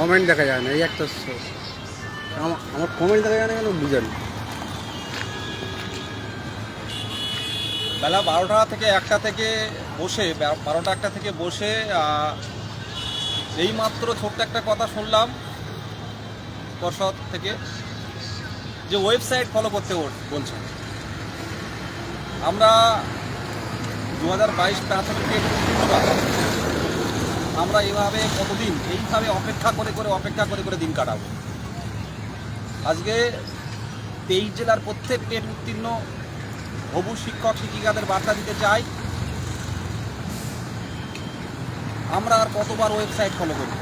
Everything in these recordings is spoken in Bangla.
কমেন্ট দেখা যায় না এই একটা আমার কমেন্ট দেখা যায় না কেন বুঝেন? বেলা বারোটা থেকে একটা থেকে বসে বারোটা একটা থেকে বসে আহ, এইমাত্র ছোট্ট একটা কথা শুনলাম পর্ষদ থেকে যে ওয়েবসাইট ফলো করতে বল- বলছে। আমরা দু হাজার বাইশ প্রাথমিকের আমরা এভাবে কতদিন এইভাবে অপেক্ষা করে করে অপেক্ষা করে করে দিন কাটাবো। আজকে তেইশ জেলার প্রত্যেক টেট উত্তীর্ণ হবু শিক্ষক শিক্ষিকাদের বার্তা দিতে চাই। আমরা আর কতবার ওয়েবসাইট ফলো করব?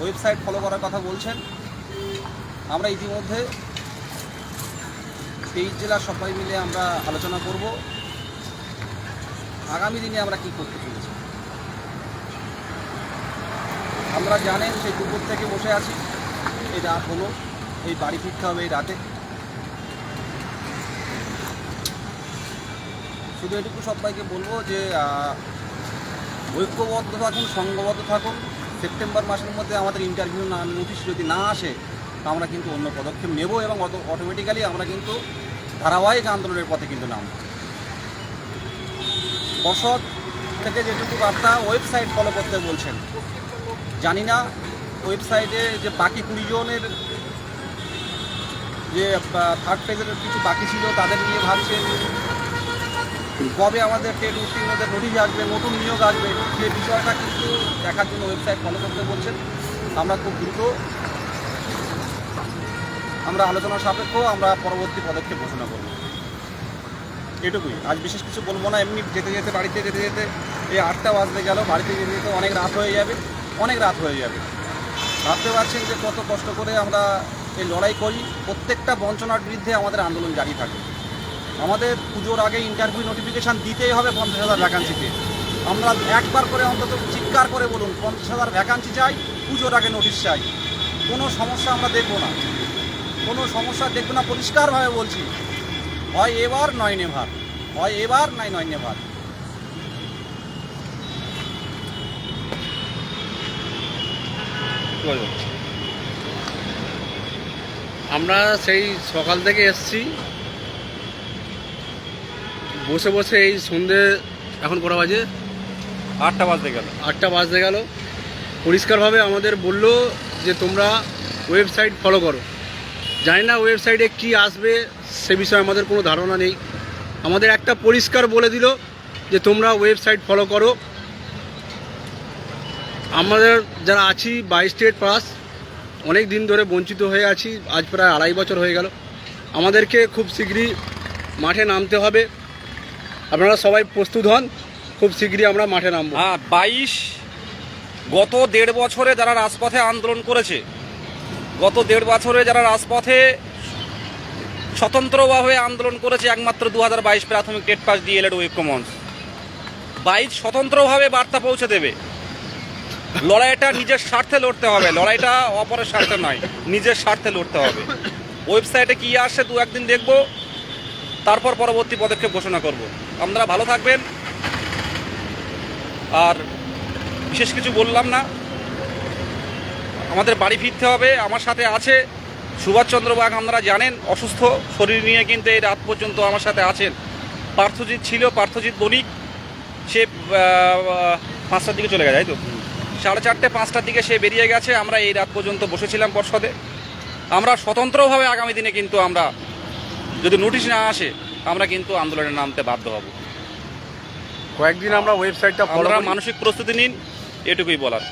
ওয়েবসাইট ফলো করার কথা বলছেন। আমরা ইতিমধ্যে তেইশ জেলার সবাই মিলে আমরা আলোচনা করব। আগামী দিনে আমরা কি করতে চলেছি? আমরা জানেন সেই দুপুর থেকে বসে আছি। এই রাত হলো, এই বাড়ি ফিরতে হবে এই রাতে। শুধু এটুকু সবাইকে বলব যে ঐক্যবদ্ধ থাকুন সংঘবদ্ধ থাকুন। সেপ্টেম্বর মাসের মধ্যে আমাদের ইন্টারভিউ না নোটিশ যদি না আসে, তা আমরা কিন্তু অন্য পদক্ষেপ নেব এবং অটোমেটিক্যালি আমরা কিন্তু ধারাবাহিক আন্দোলনের পথে কিন্তু নামব। বসত থেকে যেটুকু বার্তা ওয়েবসাইট ফলো করতে বলছেন জানি না ওয়েবসাইটে যে বাকি কুড়ি জনের যে থার্ড ফেজের কিছু বাকি ছিল, তাদের নিয়ে ভাবছেন। কবে আমাদের টেট উত্তীর্ণদের নোটিশ আসবে, নতুন নিয়োগ আসবে, সে বিষয়টা কিন্তু দেখার জন্য ওয়েবসাইট ফলো করতে বলছেন। আমরা খুব দ্রুত আমরা আলোচনা সাপেক্ষ, আমরা পরবর্তী পদক্ষেপ ঘোষণা করব। এটুকুই। আজ বিশেষ কিছু বলব না, এমনি যেতে যেতে বাড়িতে যেতে যেতে এই আটটা বাজতে গেল, বাড়িতে যেতে যেতে অনেক রাত হয়ে যাবে। অনেক রাত হয়ে যাবে। ভাবতে পারছেন যে কত কষ্ট করে আমরা এই লড়াই করি, প্রত্যেকটা বঞ্চনার বিরুদ্ধে আমাদের আন্দোলন জারি থাকে। আমাদের পুজোর আগে ইন্টারভিউ নোটিফিকেশান দিতেই হবে পঞ্চাশ হাজার ভ্যাকান্সিতে আমরা একবার করে অন্তত চিৎকার করে বলুন, পঞ্চাশ হাজার ভ্যাকান্সি চাই, পুজোর আগে নোটিশ চাই। কোনো সমস্যা আমরা দেখব না। কোনো সমস্যা দেখব না, পরিষ্কারভাবে বলছি। হয় এবার, নয় নেভার। হয় এবার নয় নয় নেভার। আমরা সেই সকাল থেকে এসছি। বসে বসে এই সন্ধে এখন কটা বাজে? আটটা বাজতে গেল। আটটা বাজতে গেল। পরিষ্কারভাবে আমাদের বলল যে তোমরা ওয়েবসাইট ফলো করো। জানি না ওয়েবসাইটে কি আসবে সে বিষয়ে আমাদের কোনো ধারণা নেই। আমাদের একটা পরিষ্কার বলে দিল যে তোমরা ওয়েবসাইট ফলো করো। আমাদের যারা আছি বাই স্টেট পাস, অনেক দিন ধরে বঞ্চিত হয়ে আছি, আজ প্রায় আড়াই বছর হয়ে গেল। আমাদেরকে খুব শীঘ্রই মাঠে নামতে হবে। আপনারা সবাই প্রস্তুত হন, খুব শীঘ্রই আমরা মাঠে নামবো। হ্যাঁ বাইশ, গত দেড় বছরে যারা রাজপথে আন্দোলন করেছে, গত দেড় বছরে যারা রাজপথে স্বতন্ত্রভাবে আন্দোলন করেছে, একমাত্র দু হাজার বাইশ প্রাথমিক টেট পাস ডিএলএড ঐক্য মঞ্চ বাইশ স্বতন্ত্রভাবে বার্তা পৌঁছে দেবে। লড়াইটা নিজের স্বার্থে লড়তে হবে। লড়াইটা অপরের স্বার্থে নয়, নিজের স্বার্থে লড়তে হবে। ওয়েবসাইটে কি আসে দু একদিন দেখব, তারপর পরবর্তী পদক্ষেপ ঘোষণা করব। আপনারা ভালো থাকবেন। আর বিশেষ কিছু বললাম না। আমাদের বাড়ি ফিরতে হবে, আমার সাথে আছে সুভাষচন্দ্র বাগ, আপনারা জানেন, অসুস্থ, শরীর নিয়ে কিন্তু এই রাত পর্যন্ত আমার সাথে আছেন। পার্থজিৎ ছিল, পার্থজিৎ বণিক, সে পাঁচটার দিকে চলে গেছে, তাই তো? সাড়ে চারটে পাঁচটার দিকে সে বেরিয়ে গেছে। আমরা এই রাত পর্যন্ত বসেছিলাম পর্ষদে। আমরা স্বতন্ত্রভাবে আগামী দিনে কিন্তু আমরা যদি নোটিশ না আসে আমরা কিন্তু আন্দোলনে নামতে বাধ্য হব। কয়েকদিন আমরা ওয়েবসাইটটা আপনারা মানসিক প্রস্তুতি নিন এটুকুই বলার।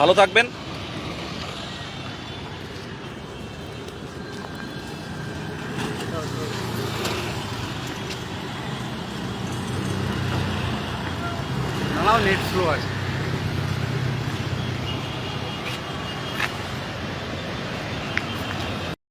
ভালো থাকবেন। নেট স্লো আছে।